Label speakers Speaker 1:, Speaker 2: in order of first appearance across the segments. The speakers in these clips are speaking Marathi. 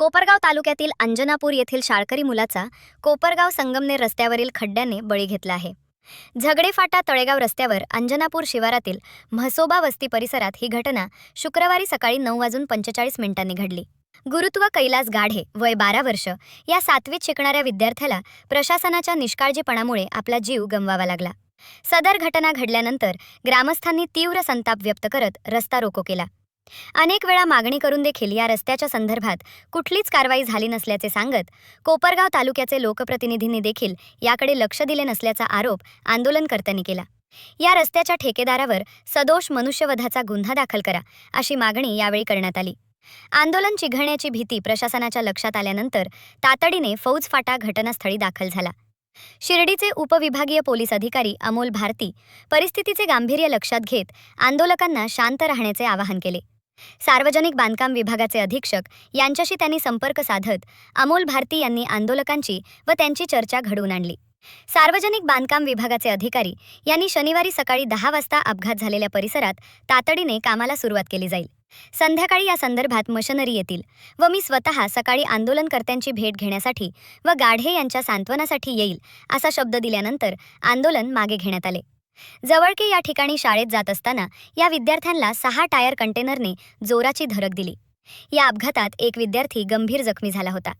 Speaker 1: कोपरगाव तालुक्यातील अंजनापूर येथील शाळकरी मुलाचा कोपरगाव संगमनेर रस्त्यावरील खड्ड्याने बळी घेतला आहे. झगडे फाटा तळेगाव रस्त्यावर अंजनापूर शिवारातील म्हसोबा वस्ती परिसरात ही घटना शुक्रवारी सकाळी नऊ वाजून पंचेचाळीस मिनिटांनी घडली. गुरुत्व कैलास गाढे वय बारा वर्ष या सातवीत शिकणाऱ्या विद्यार्थ्याला प्रशासनाच्या निष्काळजीपणामुळे आपला जीव गमवावा लागला. सदर घटना घडल्यानंतर ग्रामस्थांनी तीव्र संताप व्यक्त करत रस्ता रोको केला. अनेक वेळा मागणी करून देखील या रस्त्याच्या संदर्भात कुठलीच कारवाई झाली नसल्याचे सांगत कोपरगाव तालुक्याचे लोकप्रतिनिधींनी देखील याकडे लक्ष दिले नसल्याचा आरोप आंदोलनकर्त्यांनी केला. या रस्त्याच्या ठेकेदारावर सदोष मनुष्यवधाचा गुन्हा दाखल करा अशी मागणी यावेळी करण्यात आली. आंदोलन चिघळण्याची भीती प्रशासनाच्या लक्षात आल्यानंतर तातडीने फौज फाटा घटनास्थळी दाखल झाला. शिर्डीचे उपविभागीय पोलीस अधिकारी अमोल भारती परिस्थितीचे गांभीर्य लक्षात घेत आंदोलकांना शांत राहण्याचे आवाहन केले. सार्वजनिक बांधकाम विभागाचे अधीक्षक यांच्याशी त्यांनी संपर्क साधत अमोल भारती यांनी आंदोलकांची व त्यांची चर्चा घडवून आणली. सार्वजनिक बांधकाम विभागाचे अधिकारी यांनी शनिवारी सकाळी दहा वाजता अपघात झालेल्या परिसरात तातडीने कामाला सुरुवात केली जाईल. संध्याकाळी या संदर्भात मशनरी येतील व मी स्वतः सकाळी आंदोलनकर्त्यांची भेट घेण्यासाठी व गाढे यांच्या सांत्वनासाठी येईल असा शब्द दिल्यानंतर आंदोलन मागे घेण्यात आले. जवळके या ठिकाणी शाळेत जात असताना या विद्यार्थ्यांना सहा टायर कंटेनरने जोराची धडक दिली. या अपघातात एक विद्यार्थी गंभीर जखमी झाला होता.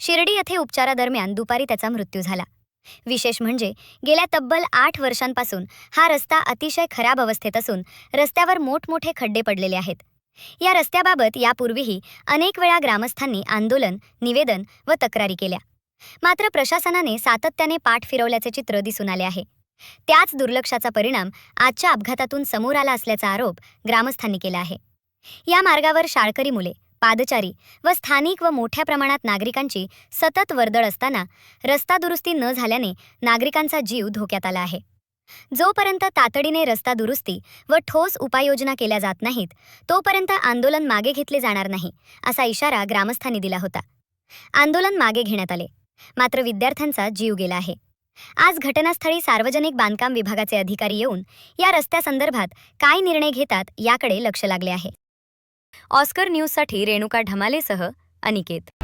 Speaker 1: शिर्डी येथे उपचारादरम्यान दुपारी त्याचा मृत्यू झाला. विशेष म्हणजे गेल्या तब्बल आठ वर्षांपासून हा रस्ता अतिशय खराब अवस्थेत असून रस्त्यावर मोठमोठे खड्डे पडलेले आहेत. या रस्त्याबाबत यापूर्वीही अनेक वेळा ग्रामस्थांनी आंदोलन निवेदन व तक्रारी केल्या. मात्र प्रशासनाने सातत्याने पाठ फिरवल्याचे चित्र दिसून आले आहे. त्याच दुर्लक्षाचा परिणाम आजच्या अपघातातून समोर आला असल्याचा आरोप ग्रामस्थांनी केला आहे. या मार्गावर शाळकरी मुले पादचारी व स्थानिक व मोठ्या प्रमाणात नागरिकांची सतत वर्दळ असताना रस्ता दुरुस्ती न झाल्याने नागरिकांचा जीव धोक्यात आला आहे. जोपर्यंत तातडीने रस्ता दुरुस्ती व ठोस उपाययोजना केल्या जात नाहीत तोपर्यंत आंदोलन मागे घेतले जाणार नाही असा इशारा ग्रामस्थांनी दिला होता. आंदोलन मागे घेण्यात आले मात्र विद्यार्थ्यांचा जीव गेला आहे. आज घटनास्थळी सार्वजनिक बांधकाम विभागाचे अधिकारी येऊन या रस्त्यासंदर्भात काय निर्णय घेतात याकडे लक्ष लागले आहे. ऑस्कर न्यूजसाठी रेणुका ढमालेसह अनिकेत.